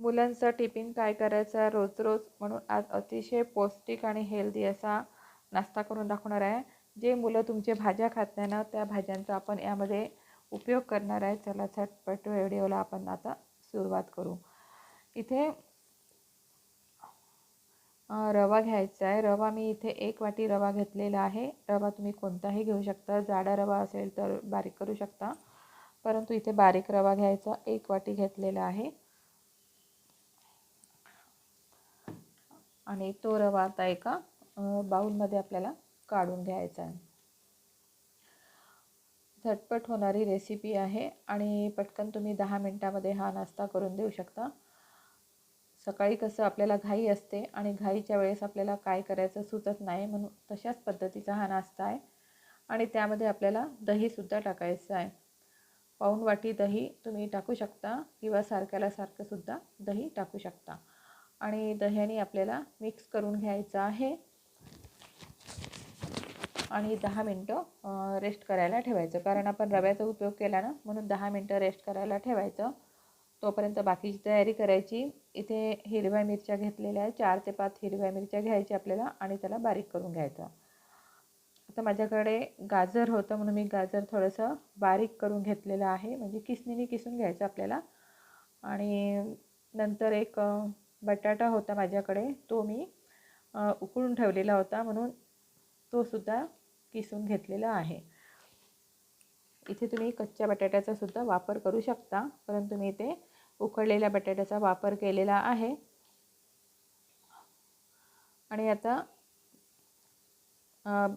मुलांचं टिफिन काय करायचं रोज रोज म्हणून आज अतिशय पौष्टिक आणि हेल्दी असा नाश्ता करून दाखवणार आहे. जे मुलं तुमचे भाज्या खात नाही ना त्या भाज्यांचा आपण यामध्ये उपयोग करणार आहे. चला झटपट व्हिडिओला आपण आता सुरुवात करू. इथे रवा घ्यायचा आहे. रवा मी इथे एक वाटी रवा घेतलेला आहे. रवा तुम्ही कोणताही घेऊ शकता. जाडा रवा असेल तर बारीक करू शकता. परंतु इथे बारीक रवा घ्यायचा. एक वाटी घेतलेला आहे. आणि तो रवा आता एका बाऊलमध्ये आपल्याला काढून घ्यायचा आहे. झटपट होणारी रेसिपी आहे आणि पटकन तुम्ही दहा मिनटामध्ये हा नाश्ता करून देऊ शकता. सकाळी कसं आपल्याला घाई असते आणि घाईच्या वेळेस आपल्याला काय करायचं सुचत नाही म्हणून तशाच पद्धतीचा हा नाश्ता आहे. आणि त्यामध्ये आपल्याला दहीसुद्धा टाकायचं आहे. पाऊण वाटी दही तुम्ही टाकू शकता किंवा सारख्याला सारखंसुद्धा दही टाकू शकता. आणि दह्याने आपल्याला मिक्स करून घ्यायचं आहे. आणि दहा मिनटं रेस्ट करायला ठेवायचं. कारण आपण रव्याचा उपयोग केला ना म्हणून दहा मिनटं रेस्ट करायला ठेवायचं. तोपर्यंत बाकीची तयारी करायची. इथे हिरव्या मिरच्या घेतलेल्या आहे चार ते पाच हिरव्या मिरच्या घ्यायच्या आपल्याला आणि त्याला बारीक करून घ्यायचं. आता माझ्याकडे गाजर होतं म्हणून मी गाजर थोडंसं बारीक करून घेतलेलं आहे. म्हणजे किसणीने किसून घ्यायचं आपल्याला. आणि नंतर एक बटाटा होता माझ्याकडे तो मी उकळून ठेवलेला होता म्हणून तो सुद्धा किसून घेतलेला आहे. इथे तुम्ही कच्च्या बटाट्याचा सुद्धा वापर करू शकता परंतु मी इथे उकळलेल्या बटाट्याचा वापर केलेला आहे. आणि आता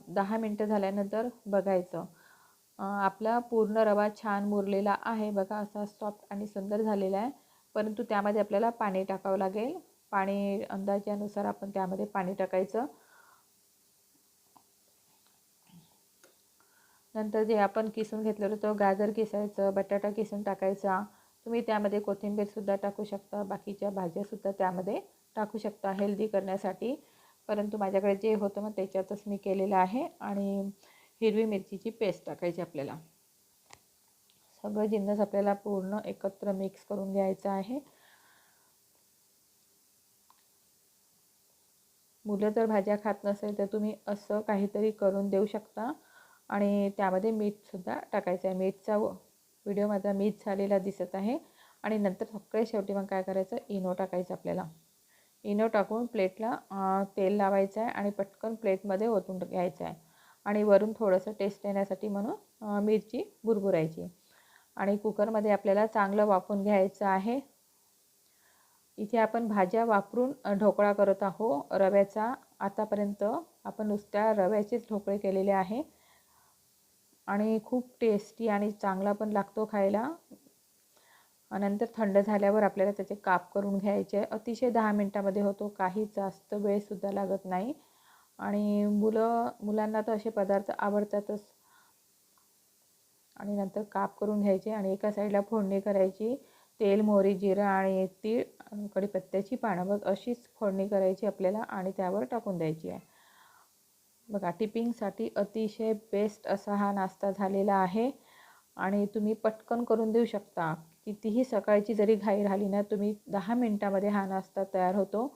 दहा मिनटं झाल्यानंतर बघायचं. आपला पूर्ण रवा छान मुरलेला आहे. बघा असा सॉफ्ट आणि सुंदर झालेला आहे. परंतु त्यामध्ये आपल्याला पाणी टाकावं लागेल. पाणी अंदाजानुसार आपण त्यामध्ये पाणी टाकायचं. नंतर जे आपण किसून घेतलेलं होतं गाजर किसायचं बटाटा किसून टाकायचा. तुम्ही त्यामध्ये कोथिंबीरसुद्धा टाकू शकता. बाकीच्या भाज्यासुद्धा त्यामध्ये टाकू शकता हेल्दी करण्यासाठी. परंतु माझ्याकडे जे होतं मग त्याच्यातच मी केलेलं आहे. आणि हिरवी मिरचीची पेस्ट टाकायची आपल्याला. सगळं जिन्नस आपल्याला पूर्ण एकत्र मिक्स करून घ्यायचं आहे. मुलं जर भाज्या खात नसेल तर तुम्ही असं काहीतरी करून देऊ शकता. आणि त्यामध्ये मीठसुद्धा टाकायचं आहे. मीठचा व्हिडिओ माझा मीठ झालेला दिसत आहे. आणि नंतर सगळे शेवटी मग काय करायचं? इनो टाकायचं आपल्याला. इनो टाकून प्लेटला तेल लावायचं आहे आणि पटकन प्लेटमध्ये ओतून घ्यायचं आहे. आणि वरून थोडंसं टेस्ट येण्यासाठी म्हणून मिरची भुरभुरायची आणि कुकरमध्ये आपल्याला चांगलं वाफून घ्यायचं आहे. इथे आपण भाज्या वापरून ढोकळा करत आहो. रव्याचा आतापर्यंत आपण नुसत्या रव्याचेच ढोकळे केलेले आहे. आणि खूप टेस्टी आणि चांगला पण लागतो खायला. नंतर थंड झाल्यावर आपल्याला त्याचे काप करून घ्यायचे अतिशय दहा मिनटामध्ये होतो. काही जास्त वेळसुद्धा लागत नाही. आणि मुलं मुलांना तर असे पदार्थ आवडतातच. आणि नंतर काप करून घ्यायचे आणि एका साईडला फोडणी करायची. तेल मोहरी जिरं आणि तीळ कढीपत्त्याची पानं. बघ अशीच फोडणी करायची आपल्याला आणि त्यावर टाकून द्यायची आहे. बघा टिपिंगसाठी अतिशय बेस्ट असा हा नाश्ता झालेला आहे. आणि तुम्ही पटकन करून देऊ शकता. कितीही सकाळची जरी घाई राहिली ना तुम्ही दहा मिनटामध्ये हा नाश्ता तयार होतो.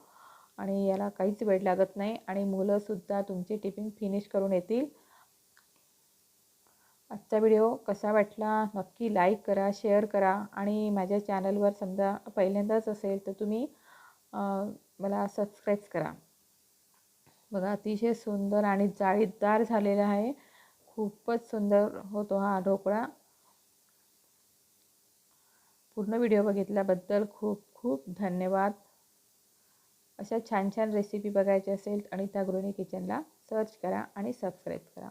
आणि याला काहीच वेळ लागत नाही. आणि मुलंसुद्धा तुमची टिफिन फिनिश करून येतील. आजचा व्हिडिओ कसा वाटला नक्की लाईक करा शेअर करा आणि माझ्या चॅनलवर समजा पहिल्यांदाच असेल तर तुम्ही मला सबस्क्राईब करा. बघा अतिशय सुंदर आणि जाळीदार झालेला आहे. खूपच सुंदर होतो हा ढोकळा. पूर्ण व्हिडिओ बघितल्याबद्दल खूप खूप धन्यवाद. अशा छान छान रेसिपी बघायची असेल आणि त्या गृहिणी किचनला सर्च करा आणि सबस्क्राईब करा.